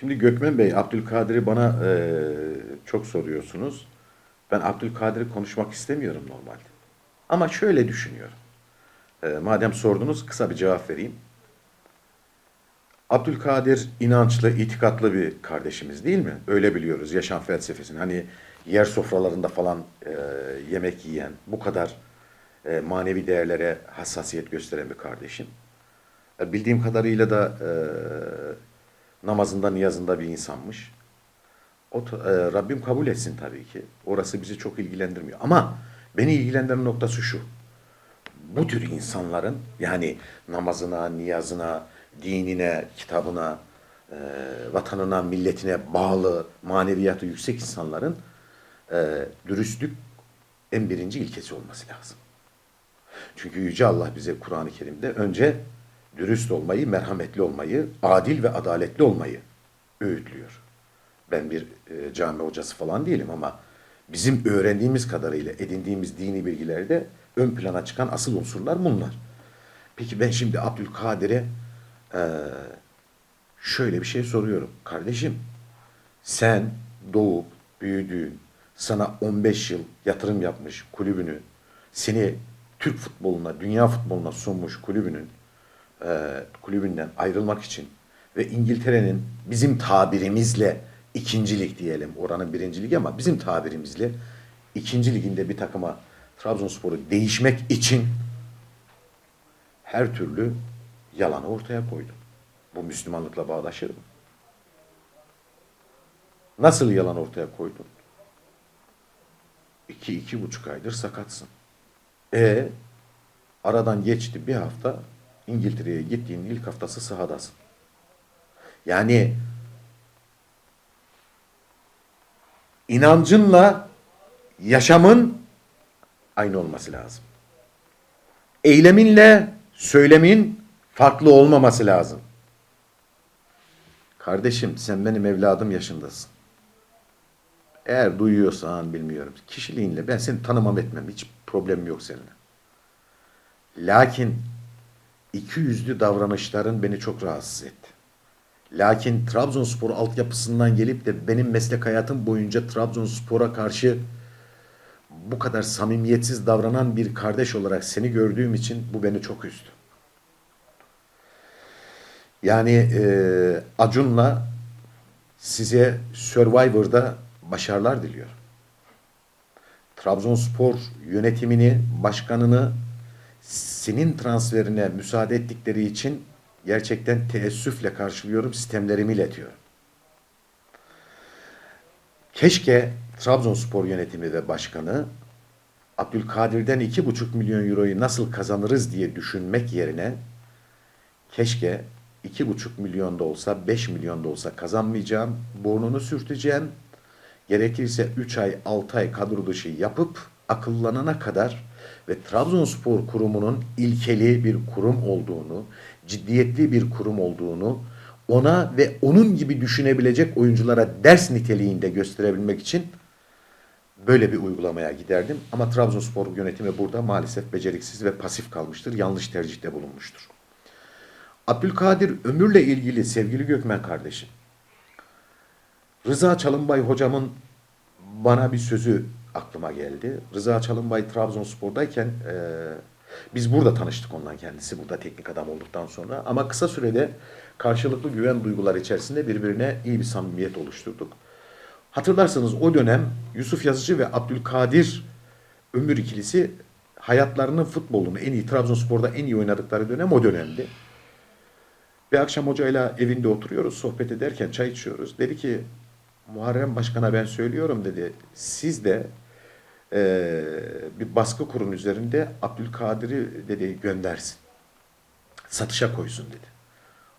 Şimdi Gökmen Bey, Abdülkadir'i bana e, çok soruyorsunuz. Ben Abdülkadir'i konuşmak istemiyorum normalde. Ama şöyle düşünüyorum. E, madem sordunuz kısa bir cevap vereyim. Abdülkadir inançlı, itikatlı bir kardeşimiz değil mi? Öyle biliyoruz yaşam felsefesini. Hani yer sofralarında falan e, yemek yiyen, bu kadar e, manevi değerlere hassasiyet gösteren bir kardeşim. E, bildiğim kadarıyla da e, namazında, niyazında bir insanmış. O, e, Rabbim kabul etsin tabii ki. Orası bizi çok ilgilendirmiyor. Ama beni ilgilendiren noktası şu. Bu tür insanların yani namazına, niyazına, dinine, kitabına, e, vatanına, milletine bağlı, maneviyatı yüksek insanların e, dürüstlük en birinci ilkesi olması lazım. Çünkü Yüce Allah bize Kur'an-ı Kerim'de önce dürüst olmayı, merhametli olmayı, adil ve adaletli olmayı öğütlüyor. Ben bir e, cami hocası falan değilim ama bizim öğrendiğimiz kadarıyla edindiğimiz dini bilgilerde ön plana çıkan asıl unsurlar bunlar. Peki ben şimdi Abdülkadir'e e, şöyle bir şey soruyorum. Kardeşim sen doğup büyüdüğün, sana 15 yıl yatırım yapmış kulübünü, seni Türk futboluna, dünya futboluna sunmuş kulübünün e, kulübünden ayrılmak için ve İngiltere'nin bizim tabirimizle ikincilik diyelim, oranın birinci ligi ama bizim tabirimizle ikinci liginde bir takıma Trabzonspor'u değişmek için her türlü yalanı ortaya koydu. Bu Müslümanlıkla bağdaşır mı? Nasıl yalan ortaya koydun? İki, iki buçuk aydır sakatsın. E aradan geçti bir hafta İngiltere'ye gittiğin ilk haftası sahadasın. Yani inancınla yaşamın aynı olması lazım. Eyleminle söylemin farklı olmaması lazım. Kardeşim sen benim evladım yaşındasın. Eğer duyuyorsan bilmiyorum. Kişiliğinle ben seni tanımam etmem. Hiç problemim yok seninle. Lakin iki yüzlü davranışların beni çok rahatsız etti. Lakin Trabzonspor altyapısından gelip de benim meslek hayatım boyunca Trabzonspor'a karşı bu kadar samimiyetsiz davranan bir kardeş olarak seni gördüğüm için bu beni çok üzdü. Yani e, Acun'la size Survivor'da başarılar diliyorum. Trabzonspor yönetimini, başkanını senin transferine müsaade ettikleri için gerçekten teessüfle karşılıyorum, sistemlerimi iletiyorum. Keşke Trabzonspor yönetimi ve başkanı Abdülkadir'den iki buçuk milyon euroyu nasıl kazanırız diye düşünmek yerine keşke iki buçuk milyon da olsa, beş milyon da olsa kazanmayacağım, burnunu sürteceğim, gerekirse 3 ay, 6 ay kadro dışı yapıp akıllanana kadar ve Trabzonspor kurumunun ilkeli bir kurum olduğunu, ciddiyetli bir kurum olduğunu ona ve onun gibi düşünebilecek oyunculara ders niteliğinde gösterebilmek için böyle bir uygulamaya giderdim. Ama Trabzonspor yönetimi burada maalesef beceriksiz ve pasif kalmıştır. Yanlış tercihte bulunmuştur. Abdülkadir Ömür'le ilgili sevgili Gökmen kardeşim. Rıza Çalınbay hocamın bana bir sözü aklıma geldi. Rıza Çalınbay Trabzonspor'dayken e, biz burada tanıştık ondan kendisi burada teknik adam olduktan sonra ama kısa sürede karşılıklı güven duyguları içerisinde birbirine iyi bir samimiyet oluşturduk. Hatırlarsanız o dönem Yusuf Yazıcı ve Abdülkadir Ömür ikilisi hayatlarının futbolunu en iyi Trabzonspor'da en iyi oynadıkları dönem o dönemdi. Bir akşam hocayla evinde oturuyoruz, sohbet ederken çay içiyoruz. Dedi ki Muharrem Başkan'a ben söylüyorum dedi. Siz de eee, bir baskı kurun üzerinde Abdülkadir'i dedi göndersin. Satışa koysun dedi.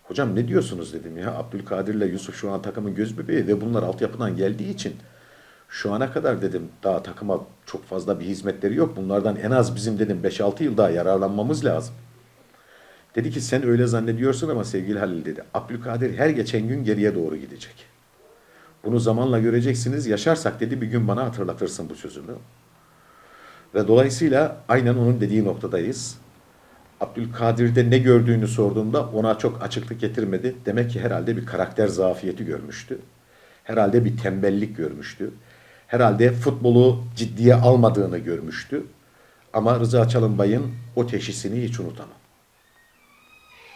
Hocam ne diyorsunuz dedim ya. Abdülkadir'le Yusuf şu an takımın göz bebeği ve bunlar altyapıdan geldiği için şu ana kadar dedim daha takıma çok fazla bir hizmetleri yok. Bunlardan en az bizim dedim 5-6 yıl daha yararlanmamız lazım. Dedi ki sen öyle zannediyorsun ama sevgili Halil dedi. Abdülkadir her geçen gün geriye doğru gidecek. Bunu zamanla göreceksiniz. Yaşarsak dedi bir gün bana hatırlatırsın bu sözümü. Ve dolayısıyla aynen onun dediği noktadayız. Abdülkadir'de ne gördüğünü sorduğumda ona çok açıklık getirmedi. Demek ki herhalde bir karakter zafiyeti görmüştü. Herhalde bir tembellik görmüştü. Herhalde futbolu ciddiye almadığını görmüştü. Ama Rıza Çalınbay'ın o teşhisini hiç unutamam.